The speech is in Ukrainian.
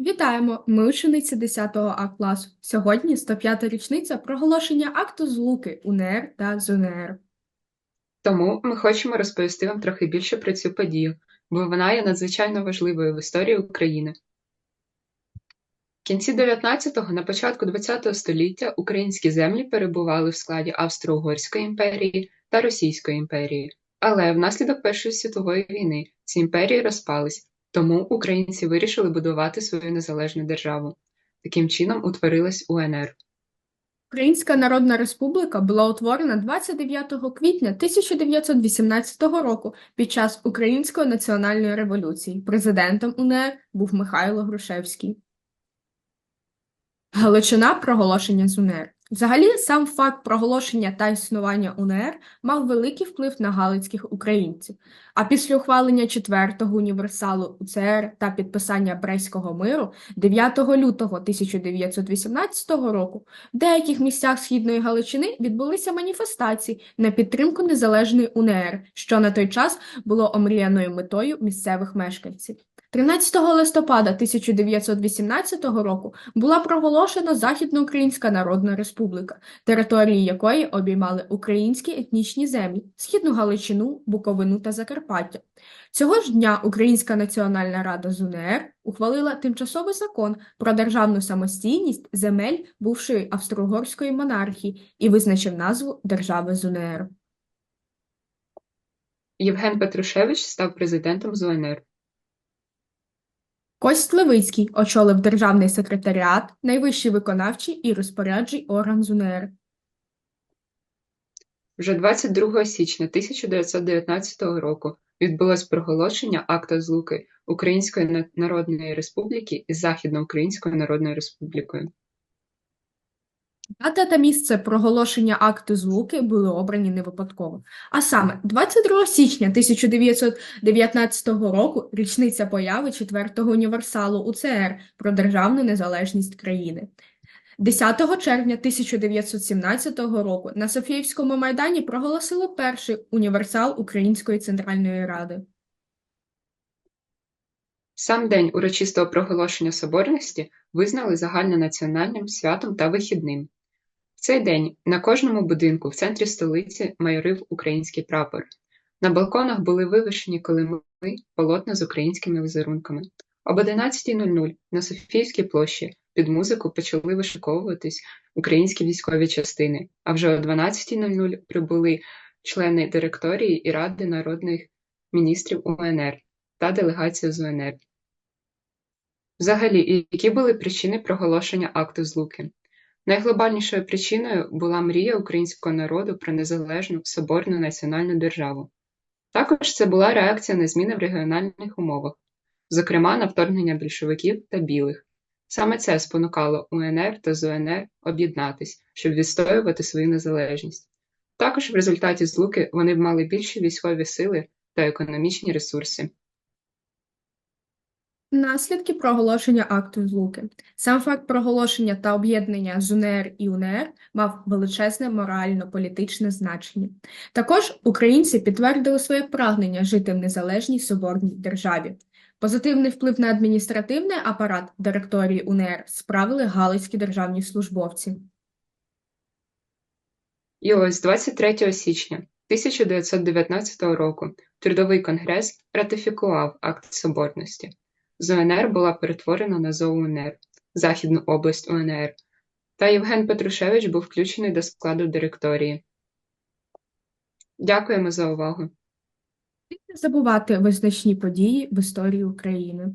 Вітаємо! Ми учениці 10 А класу. Сьогодні 105-та річниця проголошення акту злуки УНР та ЗУНР. Тому ми хочемо розповісти вам трохи більше про цю подію, бо вона є надзвичайно важливою в історії України. В кінці 19-го, на початку 20-го століття українські землі перебували в складі Австро-Угорської імперії та Російської імперії. Але внаслідок Першої світової війни ці імперії розпались, тому українці вирішили будувати свою незалежну державу. Таким чином утворилась УНР. Українська Народна Республіка була утворена 29 квітня 1918 року під час Української національної революції. Президентом УНР був Михайло Грушевський. Галичина проголошення з УНР. Взагалі, сам факт проголошення та існування УНР мав великий вплив на галицьких українців. А після ухвалення четвертого універсалу УЦР та підписання Брестського миру 9 лютого 1918 року в деяких місцях Східної Галичини відбулися маніфестації на підтримку незалежної УНР, що на той час було омріяною метою місцевих мешканців. 13 листопада 1918 року була проголошена Західноукраїнська Народна Республіка, території якої обіймали українські етнічні землі, Східну Галичину, Буковину та Закарпаття. Цього ж дня Українська Національна Рада з УНР ухвалила тимчасовий закон про державну самостійність земель бувшої австро-угорської монархії і визначив назву держави з УНР. Євген Петрушевич став президентом з УНР. Кость Левицький очолив державний секретаріат, найвищий виконавчий і розпоряджий орган ЗУНР. УНР. Вже 22 січня 1919 року відбулось проголошення акта злуки Української Народної Республіки із Західноукраїнською Народною Республікою. Дата та місце проголошення акту злуки були обрані не випадково. А саме 22 січня 1919 року річниця появи четвертого універсалу УЦР про державну незалежність країни. 10 червня 1917 року на Софіївському майдані проголосили перший універсал Української Центральної Ради. Сам день урочистого проголошення соборності визнали загальнонаціональним святом та вихідним. Цей день на кожному будинку в центрі столиці майорив український прапор. На балконах були вивішені килими полотна з українськими візерунками. Об 11.00 на Софіївській площі під музику почали вишиковуватись українські військові частини, а вже о 12.00 прибули члени директорії і Ради народних міністрів УНР та делегація з УНР. Взагалі, які були причини проголошення акту злуки? Найглобальнішою причиною була мрія українського народу про незалежну соборну національну державу. Також це була реакція на зміни в регіональних умовах, зокрема на вторгнення більшовиків та білих. Саме це спонукало УНР та ЗУНР об'єднатись, щоб відстоювати свою незалежність. Також в результаті злуки вони б мали більші військові сили та економічні ресурси. Наслідки проголошення акту злуки. Сам факт проголошення та об'єднання з УНР і УНР мав величезне морально-політичне значення. Також українці підтвердили своє прагнення жити в незалежній соборній державі. Позитивний вплив на адміністративний апарат директорії УНР справили галицькі державні службовці. І ось 23 січня 1919 року Трудовий конгрес ратифікував акт соборності. ЗУНР була перетворена на ЗОУНР, Західну область УНР, та Євген Петрушевич був включений до складу директорії. Дякуємо за увагу! Не забувати визначні події в історії України.